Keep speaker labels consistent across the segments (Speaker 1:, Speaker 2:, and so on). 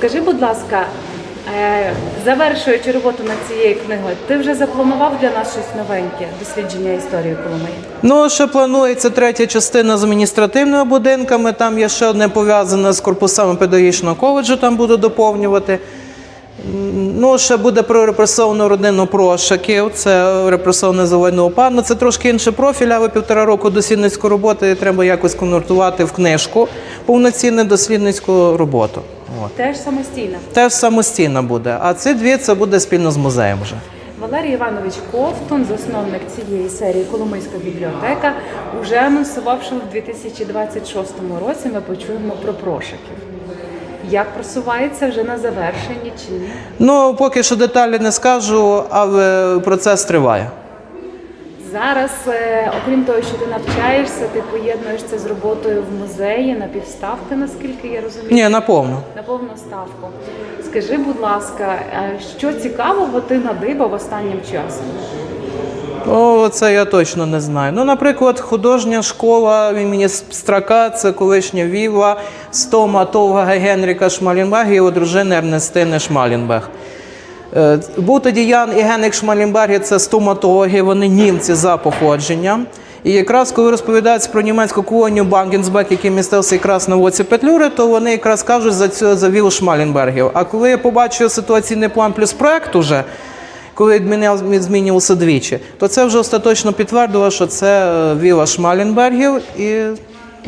Speaker 1: Скажи, будь ласка, е, завершуючи роботу над цією книгою, ти вже запланував для нас щось новеньке дослідження історії Коломиї?
Speaker 2: Ну, ще планується третя частина з адміністративними будинками. Там є ще одне пов'язане з корпусами педагогічного коледжу, там буду доповнювати. Ну, ще буде про репресовану родину прошаків, це репресоване завойне опадно. Це трошки інший профіль, але півтора року дослідницької роботи треба якось конвертувати в книжку, повноцінну дослідницьку роботу. От.
Speaker 1: Теж самостійно.
Speaker 2: Теж самостійно буде. А ці дві це буде спільно з музеєм вже.
Speaker 1: Валерій Іванович Ковтун, засновник цієї серії Коломийська бібліотека, уже анонсував, що в 2026 році ми почуємо про прошиків. Як просувається вже на завершенні чи ні?
Speaker 2: Ну, поки що деталі не скажу, але процес триває.
Speaker 1: Зараз, е, окрім того, що ти навчаєшся, ти поєднуєш це з роботою в музеї на півставки, наскільки я розумію.
Speaker 2: Ні, наповну.
Speaker 1: На повну ставку. Скажи, будь ласка, е, що цікавого ти надибав останнім часом?
Speaker 2: О, це я точно не знаю. Ну, наприклад, художня школа імені Страка, це колишня віва стоматолога Генріка Шмалінберга і його дружини Ернестини Шмалінберг. Е, Був тоді Ян і Генрік Шмалінберги, це стоматологи, вони німці за походженням. І якраз коли розповідають про німецьку колонію Бангенсбек, який містився якраз на вулиці Петлюри, то вони якраз кажуть за цю за вілу Шмалінбергів. А коли я побачив ситуаційний план плюс проект уже, коли змінювався двічі, то це вже остаточно підтвердило, що це е, віла Шмаленбергів, і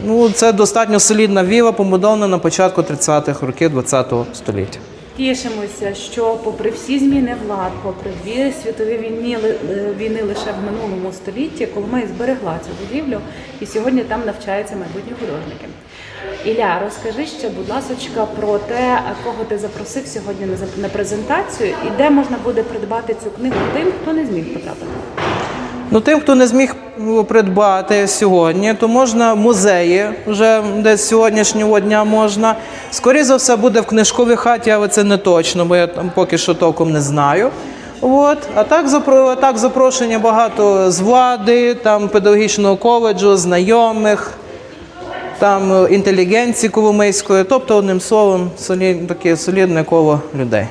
Speaker 2: ну, це достатньо солідна віла, побудована на початку 30-х років ХХ століття.
Speaker 1: Тішимося, що попри всі зміни влад, попри дві світові війни, е, війни лише в минулому столітті, Коломия зберегла цю будівлю, і сьогодні там навчаються майбутні художники. Ілля, розкажи ще, будь ласочка, про те, кого ти запросив сьогодні на презентацію, і де можна буде придбати цю книгу тим, хто не зміг потрапити.
Speaker 2: Ну, тим, хто не зміг ну, придбати сьогодні, то можна музеї вже десь сьогоднішнього дня можна. Скоріше за все буде в книжковій хаті, але це не точно, бо я там поки що толком не знаю. От. А так, запро- так запрошення багато з влади, там педагогічного коледжу, знайомих, там інтелігенції коломийської, тобто, одним словом, солі, таке солідне коло людей.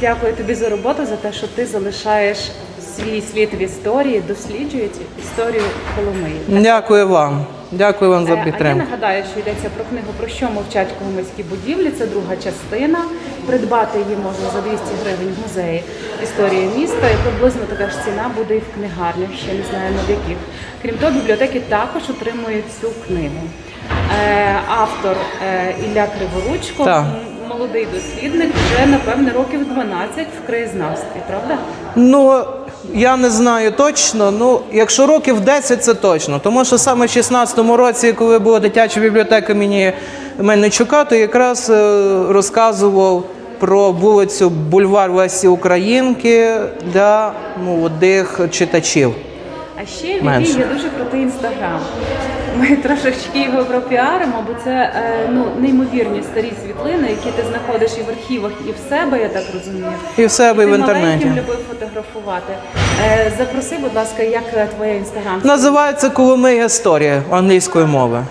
Speaker 1: Дякую тобі за роботу, за те, що ти залишаєш свій слід в історії, досліджуєш історію Коломиї.
Speaker 2: Дякую вам. Дякую вам
Speaker 1: Е,
Speaker 2: за
Speaker 1: А я
Speaker 2: підтримку.
Speaker 1: нагадаю, що йдеться про книгу Про що мовчать коломийські будівлі. Це друга частина. Придбати її можна за 200 гривень в музеї історії міста. І приблизно така ж ціна буде і в книгарнях, ще не знаю над яких. Крім того, бібліотеки також отримують цю книгу. Е, Автор е, Ілля Криворучко,
Speaker 2: Так.
Speaker 1: Молодий дослідник, вже напевне років 12 в краєзнавстві, правда?
Speaker 2: Ну, я не знаю точно. Ну, якщо років 10, це точно. Тому що саме в 16-му році, коли була дитяча бібліотека імені Мельничука, то якраз е, розказував про вулицю Бульвар Лесі Українки для молодих читачів.
Speaker 1: А ще в Іллі є дуже крутий інстаграм. Ми трошечки його пропіаримо, бо це е, ну неймовірні старі світлини, які ти знаходиш і в архівах, і в себе, я так розумію.
Speaker 2: І в себе, і в інтернеті.
Speaker 1: маленьким любив фотографувати. Е, запроси, будь ласка, як е, твоє інстаграм?
Speaker 2: Називається Коломия історія англійської мови.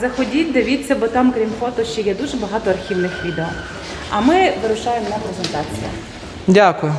Speaker 1: Заходіть, дивіться, бо там, крім фото, ще є дуже багато архівних відео. А ми вирушаємо на презентацію.
Speaker 2: Дякую.